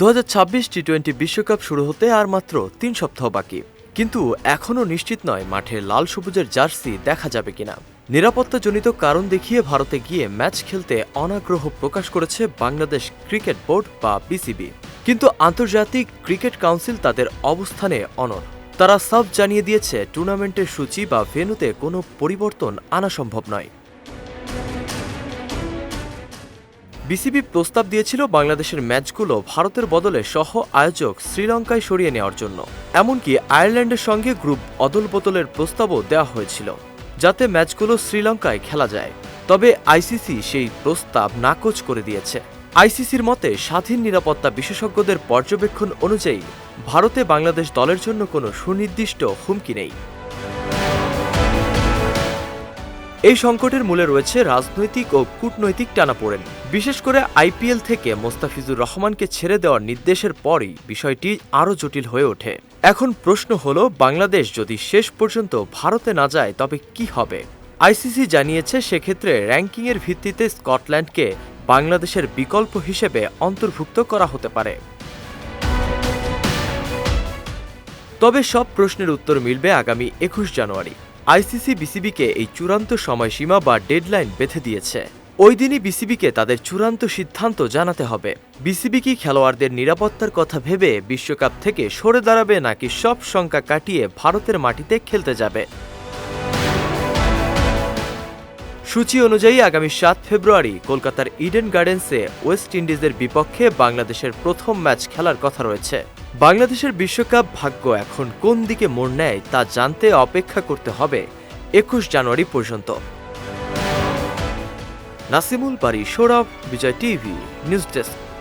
দু T twenty বিশ্বকাপ শুরু হতে আর মাত্র তিন সপ্তাহ বাকি। কিন্তু এখনও নিশ্চিত নয় মাঠে লাল সবুজের জার্সি দেখা যাবে কিনা। নিরাপত্তাজনিত কারণ দেখিয়ে ভারতে গিয়ে ম্যাচ খেলতে অনাগ্রহ প্রকাশ করেছে বাংলাদেশ ক্রিকেট বোর্ড বা বিসিবি। কিন্তু আন্তর্জাতিক ক্রিকেট কাউন্সিল তাদের অবস্থানে অনর তারা সাফ জানিয়ে দিয়েছে, টুর্নামেন্টের সূচি বা ভেন্যুতে কোনো পরিবর্তন আনা সম্ভব নয়। বিসিবি প্রস্তাব দিয়েছিল বাংলাদেশের ম্যাচগুলো ভারতের বদলে সহ আয়োজক শ্রীলঙ্কায় সরিয়ে নেওয়ার জন্য। এমনকি আয়ারল্যান্ডের সঙ্গে গ্রুপ অদল বদলের প্রস্তাবও দেওয়া হয়েছিল, যাতে ম্যাচগুলো শ্রীলঙ্কায় খেলা যায়। তবে আইসিসি সেই প্রস্তাব নাকচ করে দিয়েছে। আইসিসির মতে, স্বাধীন নিরাপত্তা বিশেষজ্ঞদের পর্যবেক্ষণ অনুযায়ী ভারতে বাংলাদেশ দলের জন্য কোনো সুনির্দিষ্ট হুমকি নেই। এই সংকটের মূলে রয়েছে রাজনৈতিক ও কূটনৈতিক টানাপোড়েন। বিশেষ করে আইপিএল থেকে মোস্তাফিজুর রহমানকে ছেড়ে দেওয়ার নির্দেশের পরই বিষয়টি আরও জটিল হয়ে ওঠে। এখন প্রশ্ন হলো, বাংলাদেশ যদি শেষ পর্যন্ত ভারতে না যায়, তবে কি হবে? আইসিসি জানিয়েছে, সেক্ষেত্রে র্যাঙ্কিংয়ের ভিত্তিতে স্কটল্যান্ডকে বাংলাদেশের বিকল্প হিসেবে অন্তর্ভুক্ত করা হতে পারে। তবে সব প্রশ্নের উত্তর মিলবে আগামী একুশ জানুয়ারি। আইসিসি বিসিবিকে এই চূড়ান্ত সময়সীমা বা ডেডলাইন বেঁধে দিয়েছে। ওই দিনই বিসিবিকে তাদের চূড়ান্ত সিদ্ধান্ত জানাতে হবে। বিসিবি কি খেলোয়াড়দের নিরাপত্তার কথা ভেবে বিশ্বকাপ থেকে সরে দাঁড়াবে নাকি সব শঙ্কা কাটিয়ে ভারতের মাটিতে খেলতে যাবে? সূচি অনুযায়ী আগামী সাত ফেব্রুয়ারি কলকাতার ইডেন গার্ডেন্সে ওয়েস্ট ইন্ডিজের বিপক্ষে বাংলাদেশের প্রথম ম্যাচ খেলার কথা রয়েছে। বাংলাদেশের বিশ্বকাপ ভাগ্য এখন কোন দিকে মোড় নেয় তা জানতে অপেক্ষা করতে হবে একুশ জানুয়ারি পর্যন্ত। Nasimul Bari Sourav Bijoy TV news desk.